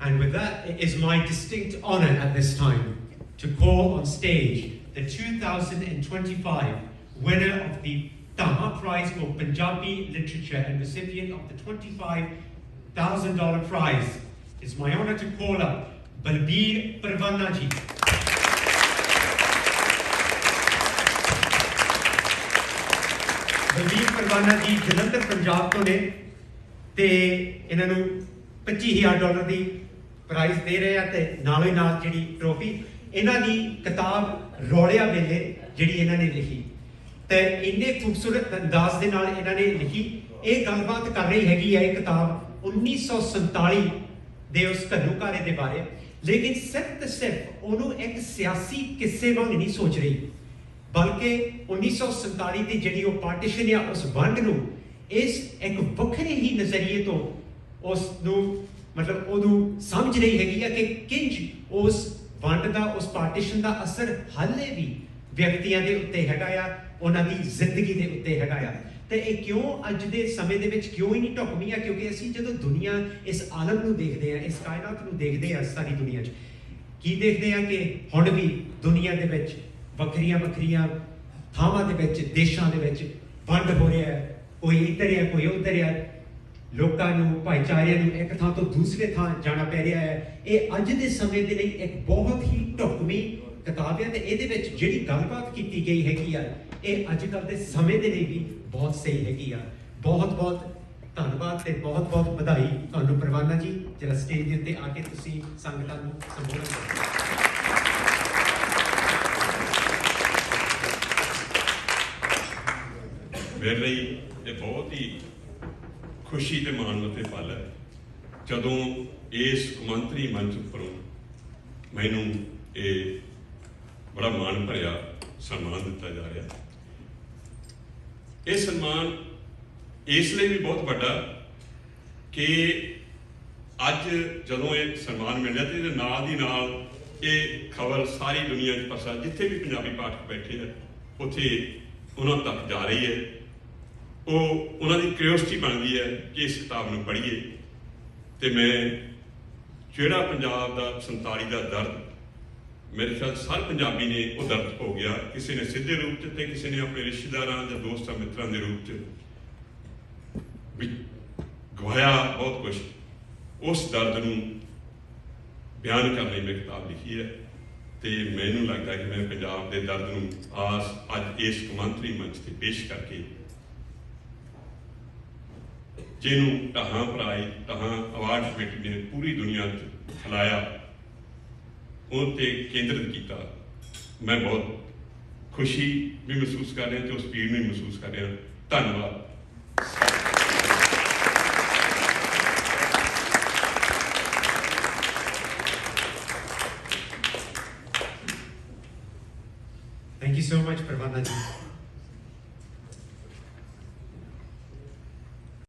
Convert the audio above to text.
And with that, it is my distinct honor at this time to call on stage the 2025 winner of the Taha Prize for Punjabi Literature and recipient of the $25,000 prize. It's my honor to call up Balbir Parvana ji. Balbir ਪਰਵਾਨਾ ਜੀ ਜਲੰਧਰ ਪੰਜਾਬ ਤੋਂ ਨੇ ਤੇ ਇਹਨਾਂ ਨੂੰ 25000 dollar ਦੀ price ਦੇ ਰਹੇ ਆ ਤੇ ਨਾਲੋਂ ਹੀ ਨਾਲ ਜਿਹੜੀ ਟਰੋਫੀ ਇਹਨਾਂ ਦੀ ਕਿਤਾਬ ਰੋਲਿਆ ਵੇਲੇ ਜਿਹੜੀ ਇਹਨਾਂ ਨੇ ਲਿਖੀ। ਤੇ ਇੰਨੇ ਖੂਬਸੂਰਤ ਅੰਦਾਜ਼ ਦੇ ਨਾਲ ਇਹਨਾਂ ਨੇ ਲਿਖੀ। ਇਹ ਗੱਲਬਾਤ ਕਰ ਰਹੀ ਹੈਗੀ ਹੈ ਇਹ ਕਿਤਾਬ 1947 ਦੇ ਉਸ ਘੱਲੂਘਾਰੇ ਦੇ ਬਾਰੇ। ਲੇਕਿਨ ਸਿਰਫ ਤੇ ਸਿਰਫ ਉਹਨੂੰ ਇੱਕ ਸਿਆਸੀ ਕਿੱਸੇ ਵਾਂਗ ਨਹੀਂ ਸੋਚ ਰਹੀ। ਬਲਕਿ 1947 ਦੀ ਜਿਹੜੀ ਉਹ ਪਾਰਟੀਸ਼ਨ ਜਾਂ ਉਸ ਵੰਡ ਨੂੰ, ਇਸ ਇੱਕ ਵੱਖਰੇ ਹੀ ਨਜ਼ਰੀਏ ਤੋਂ ਉਸ ਨੂੰ ਮਤਲਬ ਉਹਨੂੰ ਸਮਝ ਰਹੀ ਹੈਗੀ ਆ ਕਿ ਕਿੰਜ ਉਸ ਵੰਡ ਦਾ, ਉਸ ਪਾਰਟੀਸ਼ਨ ਦਾ ਅਸਰ ਹਾਲੇ ਵੀ ਵਿਅਕਤੀਆਂ ਦੇ ਉੱਤੇ ਹੈਗਾ ਆ, ਉਹਨਾਂ ਦੀ ਜ਼ਿੰਦਗੀ ਦੇ ਉੱਤੇ ਹੈਗਾ ਆ। ਤੇ ਇਹ ਕਿਉਂ ਅੱਜ ਦੇ ਸਮੇਂ ਦੇ ਵਿੱਚ ਕਿਉਂ ਹੀ ਨਹੀਂ ਢੁਕਵੀਂ ਆ? ਕਿਉਂਕਿ ਅਸੀਂ ਜਦੋਂ ਦੁਨੀਆ ਇਸ ਆਲਮ ਨੂੰ ਦੇਖਦੇ ਆ, ਇਸ ਕਾਇਨਾਤ ਨੂੰ ਦੇਖਦੇ ਆ ਸਾਰੀ ਦੁਨੀਆ 'ਚ, ਕੀ ਦੇਖਦੇ ਆ ਕਿ ਹੁਣ ਵੀ ਦੁਨੀਆ ਦੇ ਵਿੱਚ ਵੱਖਰੀਆਂ ਵੱਖਰੀਆਂ ਥਾਵਾਂ ਦੇ ਵਿੱਚ, ਦੇਸ਼ਾਂ ਦੇ ਵਿੱਚ ਵੰਡ ਹੋ ਰਿਹਾ ਹੈ, ਕੋਈ ਇੱਧਰ ਹੈ, ਕੋਈ ਉੱਧਰ ਹੈ। ਲੋਕਾਂ ਨੂੰ ਭਾਈਚਾਰਿਆਂ ਨੂੰ ਇੱਕ ਥਾਂ ਤੋਂ ਦੂਸਰੇ ਥਾਂ ਜਾਣਾ ਪੈ ਰਿਹਾ ਹੈ। ਇਹ ਅੱਜ ਦੇ ਸਮੇਂ ਦੇ ਲਈ ਇੱਕ ਬਹੁਤ ਹੀ ਢੁਕਵੀਂ ਕਿਤਾਬ ਹੈ ਤੇ ਇਹਦੇ ਵਿੱਚ ਜਿਹੜੀ ਗੱਲਬਾਤ ਕੀਤੀ ਗਈ ਹੈਗੀ ਆ, ਇਹ ਅੱਜ ਕੱਲ ਦੇ ਸਮੇਂ ਦੇ ਲਈ ਵੀ ਬਹੁਤ ਸਹੀ ਹੈਗੀ ਆ। ਬਹੁਤ ਬਹੁਤ ਧੰਨਵਾਦ ਤੇ ਬਹੁਤ ਬਹੁਤ ਵਧਾਈ ਤੁਹਾਨੂੰ ਪ੍ਰਵਾਨਾ ਜੀ। ਜਿਹੜਾ ਸਟੇਜ ਦੇ ਉੱਤੇ ਆ ਕੇ ਤੁਸੀਂ ਸੰਗਤਾਂ ਨੂੰ ਸੰਬੋਧਨ ਕਰਦੇ ਮੇਰੇ ਲਈ ਇਹ ਬਹੁਤ ਹੀ ਖੁਸ਼ੀ ਤੇ ਮਾਣ ਅਤੇ ਪਲ ਹੈ। ਜਦੋਂ ਇਸ ਕੌਮਾਂਤਰੀ ਮੰਚ ਉੱਪਰੋਂ ਮੈਨੂੰ ਇਹ ਬੜਾ ਮਾਣ ਭਰਿਆ, ਸਨਮਾਨ ਦਿੱਤਾ ਜਾ ਰਿਹਾ ਇਹ ਸਨਮਾਨ ਇਸ ਲਈ ਵੀ ਬਹੁਤ ਵੱਡਾ ਕਿ ਅੱਜ ਜਦੋਂ ਇਹ ਸਨਮਾਨ ਮਿਲਿਆ ਤੇ ਇਹਦੇ ਨਾਲ ਦੀ ਨਾਲ ਇਹ ਖਬਰ ਸਾਰੀ ਦੁਨੀਆ 'ਚ ਪਸਰ ਜਿੱਥੇ ਵੀ ਪੰਜਾਬੀ ਪਾਠਕ ਬੈਠੇ ਆ, ਉੱਥੇ ਉਹਨਾਂ ਤੱਕ ਜਾ ਰਹੀ ਹੈ। ਉਹ, ਉਹਨਾਂ ਦੀ ਕਿਉਰਿਓਸਿਟੀ ਬਣਦੀ ਹੈ ਕਿ ਇਸ ਕਿਤਾਬ ਨੂੰ ਪੜ੍ਹੀਏ। ਤੇ ਮੈਂ ਜਿਹੜਾ ਪੰਜਾਬ ਦਾ 47 ਦਾ ਦਰਦ, ਮੇਰੇ ਖਿਆਲ ਸਾਰੇ ਪੰਜਾਬੀ ਨੇ ਉਹ ਦਰਦ ਹੋ ਗਿਆ। ਕਿਸੇ ਨੇ ਸਿੱਧੇ ਰੂਪ 'ਚ ਤੇ ਕਿਸੇ ਨੇ ਆਪਣੇ ਰਿਸ਼ਤੇਦਾਰਾਂ ਜਾਂ ਦੋਸਤਾਂ, ਮਿੱਤਰਾਂ ਦੇ ਰੂਪ 'ਚ ਵੀ ਗਵਾਇਆ ਬਹੁਤ ਕੁਝ ਉਸ ਦਰਦ ਨੂੰ ਬਿਆਨ ਕਰਨ ਲਈ ਮੈਂ ਕਿਤਾਬ ਲਿਖੀ ਹੈ ਤੇ ਮੈਨੂੰ ਲੱਗਦਾ ਕਿ ਮੈਂ ਪੰਜਾਬ ਦੇ ਦਰਦ ਨੂੰ ਆਸ ਅੱਜ ਇਸ ਕੌਮਾਂਤਰੀ ਮੰਚ ਤੇ ਪੇਸ਼ ਕਰਕੇ ਜਿਹਨੂੰ ਟਹਾਂ ਭਰਾਏ ਟਹਾਂ ਅਵਾਰਡ ਕਮੇਟੀ ਨੇ ਪੂਰੀ ਦੁਨੀਆ 'ਚ ਫੈਲਾਇਆ ਉਹ ਤੇ ਕੇਂਦਰਿਤ ਕੀਤਾ। ਮੈਂ ਬਹੁਤ ਖੁਸ਼ੀ ਵੀ ਮਹਿਸੂਸ ਕਰ ਰਿਹਾ ਤੇ ਉਸ ਪੀੜ ਨੂੰ ਵੀ ਮਹਿਸੂਸ ਕਰ ਰਿਹਾ। ਧੰਨਵਾਦ। Thank you so much, Parvana ji.